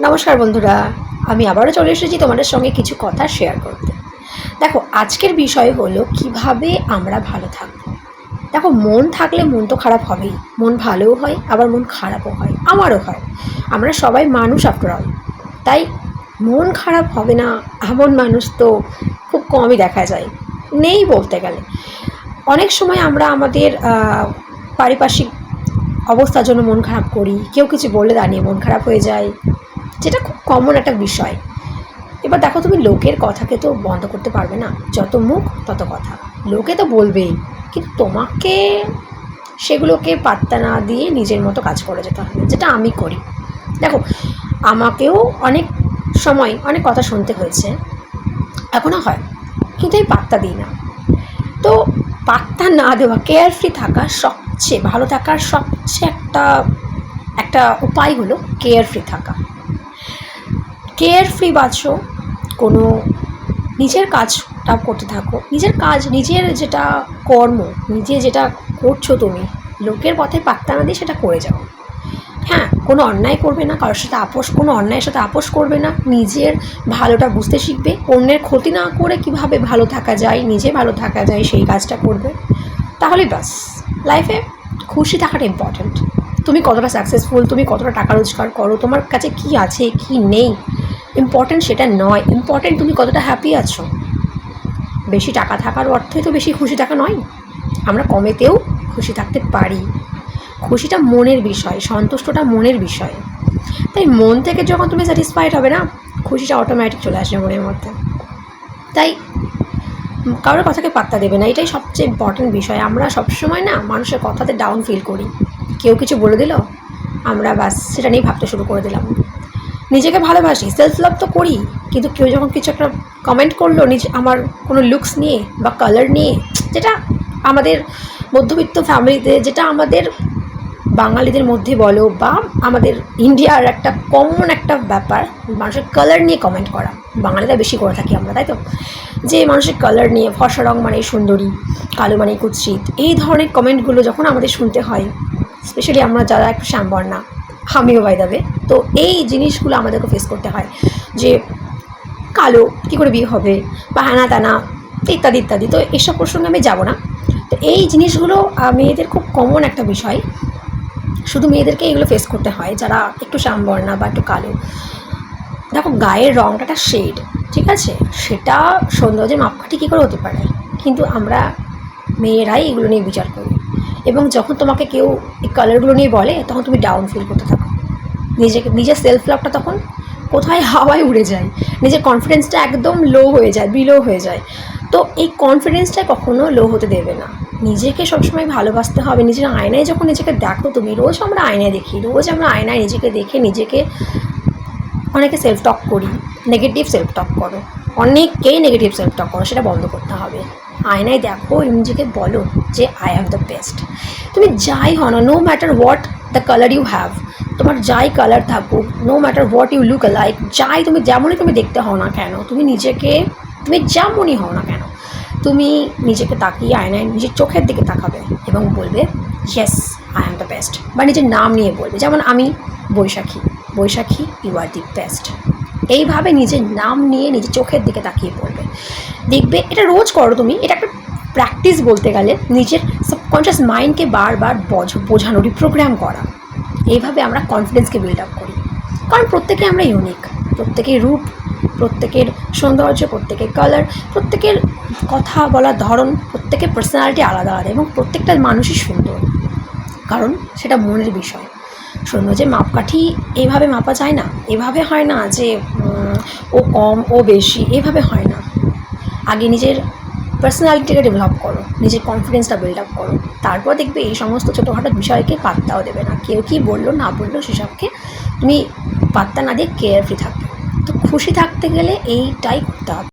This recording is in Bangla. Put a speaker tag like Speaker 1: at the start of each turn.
Speaker 1: নমস্কার বন্ধুরা, আমি আবারও চলে এসেছি তোমাদের সঙ্গে কিছু কথা শেয়ার করতে। দেখো, আজকের বিষয় হলো কীভাবে আমরা ভালো থাকব। দেখো, মন থাকলে মন তো খারাপ হবেই। মন ভালোও হয়, আবার মন খারাপও হয়। আমারও হয়। আমরা সবাই মানুষ আফটার অল তাই মন খারাপ হবে না, এমন মানুষ তো খুব কমই দেখা যায়। নেই বলতে গেলে। অনেক সময় আমরা আমাদের পারিপার্শ্বিক অবস্থার জন্য মন খারাপ করি। কেউ কিছু বলে দাঁড়িয়ে মন খারাপ হয়ে যায়। যেটা খুব কমন একটা বিষয়। এবার দেখো তুমি লোকের কথাকে তো বন্ধ করতে পারবে না। যত মুখ, তত কথা। লোকে তো বলবেই, কিন্তু তোমাকে সেগুলোকে পাত্তা না দিয়ে নিজের মতো কাজ করে যেতে হবে, যেটা আমি করি। দেখো, আমাকেও অনেক সময় অনেক কথা শুনতে হয়েছে এখনও হয়, কিন্তু আমি পাত্তা দিই না। তো পাত্তা না দেওয়া কেয়ার ফ্রি থাকা সবচেয়ে, ভালো থাকার সবচেয়ে একটা একটা উপায় হলো কেয়ার ফ্রি থাকা। কেয়ার ফ্রি বাঁচো কোনো নিজের কাজটা করতে থাকো। নিজের কাজ, নিজের যেটা কর্ম, নিজে যেটা করছ তুমি, লোকের পথে পাত্তা না দিয়ে সেটা করে যাও। হ্যাঁ কোনো অন্যায় করবে না, কারোর সাথে আপোষ, কোনো অন্যায়ের সাথে আপোষ করবে না, নিজের ভালোটা বুঝতে শিখবে, অন্যের ক্ষতি না করে কীভাবে ভালো থাকা যায়, নিজে ভালো থাকা যায়, সেই কাজটা করবে। তাহলে ব্যাস লাইফে খুশি থাকাটা ইম্পর্ট্যান্ট তুমি কতটা সাকসেসফুল তুমি কতটা টাকা রোজগার করো, তোমার কাছে কি আছে, কি নেই ইম্পর্ট্যান্ট সেটা নয়। ইম্পর্ট্যান্ট তুমি কতটা হ্যাপি আছো? বেশি টাকা থাকার অর্থই তো বেশি খুশি থাকা নয়। আমরা কমেতেও খুশি থাকতে পারি। খুশিটা মনের বিষয়, সন্তুষ্টটা মনের বিষয়। তাই মন থেকে যখন তুমি স্যাটিসফাইড হবে না, খুশিটা অটোমেটিক চলে আসবে মনের মধ্যে। তাই কারোর কথাকে পাত্তা দেবে না, এটাই সবচেয়ে ইম্পর্টেন্ট বিষয়। আমরা সবসময় না মানুষের কথাতে ডাউন ফিল করি। কেউ কিছু বলে দিল, আমরা বাস সেটা নিয়ে ভাবতে শুরু করে দিলাম। নিজেকে ভালোবাসি সেলফ লাভ তো করি, কিন্তু কেউ যখন কিছু একটা কমেন্ট করল, নিজ আমার কোনো লুকস নিয়ে বা কালার নিয়ে, যেটা আমাদের মধ্যবিত্ত ফ্যামিলিতে যেটা আমাদের বাঙালিদের মধ্যে বলো বা আমাদের ইন্ডিয়ার একটা কমন একটা ব্যাপার, মানুষের কালার নিয়ে কমেন্ট করা। বাঙালিরা বেশি করে থাকি আমরা, তাই তো? যে মানুষের কালার নিয়ে, ফর্সা রং মানে সুন্দরী, কালো মানে কুৎসিত, এই ধরনের কমেন্টগুলো যখন আমাদের শুনতে হয় স্পেশালি আমরা যারা একটু শ্যামবর্ণা আমিও বাই দাবে তো এই জিনিসগুলো আমাদেরকে ফেস করতে হয় যে কালো কী করে বিয়ে হবে বা হ্যানা ত্যানা ইত্যাদি ইত্যাদি। তো এসব প্রসঙ্গে আমি যাব না। তো এই জিনিসগুলো মেয়েদের খুব কমন একটা বিষয়। শুধু মেয়েদেরকে এগুলো ফেস করতে হয়, যারা একটু শ্যামবর্ণা বা একটু কালো। দেখো, গায়ের রঙটা একটা শেড ঠিক আছে? সেটা সৌন্দর্যের মাপকাঠি কী করে হতে পারে? কিন্তু আমরা মেয়েরাই এগুলো নিয়ে বিচার করি। এবং যখন তোমাকে কেউ এই কালারগুলো নিয়ে বলে, তখন তুমি ডাউন ফিল করতে থাকো। নিজেকে, নিজের সেলফ লাভটা তখন কোথায়? হাওয়ায় উড়ে যায়। নিজের কনফিডেন্সটা একদম লো হয়ে যায় বিলো হয়ে যায়। তো এই কনফিডেন্সটা কখনো লো হতে দেবে না। নিজেকে সবসময় ভালোবাসতে হবে। নিজের আয়নায় যখন নিজেকে দেখো তুমি, রোজ আমরা আয়নায় দেখি, রোজ আমরা আয়নায় নিজেকে দেখে নিজেকে অনেকে সেলফ টক করি নেগেটিভ সেলফ টক করো। অনেককেই নেগেটিভ সেলফ টক করো, সেটা বন্ধ করতে হবে। আয়নায় দেখো, নিজেকে বলো যে আই হ্যাভ দ্য বেস্ট তুমি যাই হও না no matter what the colour you have তোমার যাই কালার থাকুক no matter what you look like যাই তুমি যেমনই তুমি দেখতে হও না কেন, তুমি নিজেকে, তুমি যেমনই হও না কেন, তুমি নিজেকে তাকিয়ে আয়নায় নিজের চোখের দিকে তাকাবে এবং বলবে yes I am the best বা নিজের নাম নিয়ে বলবে, যেমন আমি বৈশাখী বৈশাখী ইউ আর দি বেস্ট এইভাবে নিজের নাম নিয়ে নিজের চোখের দিকে তাকিয়ে পড়বে দেখবে এটা রোজ করো তুমি, এটা একটা প্র্যাকটিস বলতে গেলে, নিজের সাবকনশিয়াস মাইন্ডকে বারবার বোঝ- বোঝানো রিপ্রোগ্রাম করা। এইভাবে আমরা কনফিডেন্সকে বিল্ড আপ করি। কারণ প্রত্যেকে আমরা ইউনিক প্রত্যেকের রূপ, প্রত্যেকের সৌন্দর্য, প্রত্যেকের কালার প্রত্যেকের কথা বলার ধরন, প্রত্যেকের পার্সোনালিটি আলাদা আলাদা এবং প্রত্যেকটা মানুষই সুন্দর। কারণ সেটা মনের বিষয়। সৌন্দর্যের মাপকাঠি এভাবে মাপা যায় না। এভাবে হয় না যে ও কম, ও বেশি, এভাবে হয় না। আগে নিজের পার্সোনালিটিকে ডেভেলপ করো, নিজের কনফিডেন্সটা বিল্ড আপ করো। তারপর দেখবে এই সমস্ত ছোটোখাটো বিষয়কে পাত্তাও দেবে না। কেউ কী বলল, না বলল, সেসবকে তুমি পাত্তা না দিয়ে কেয়ারফ্রি থাকবে। তো খুশি থাকতে গেলে এইটাই করতে হবে।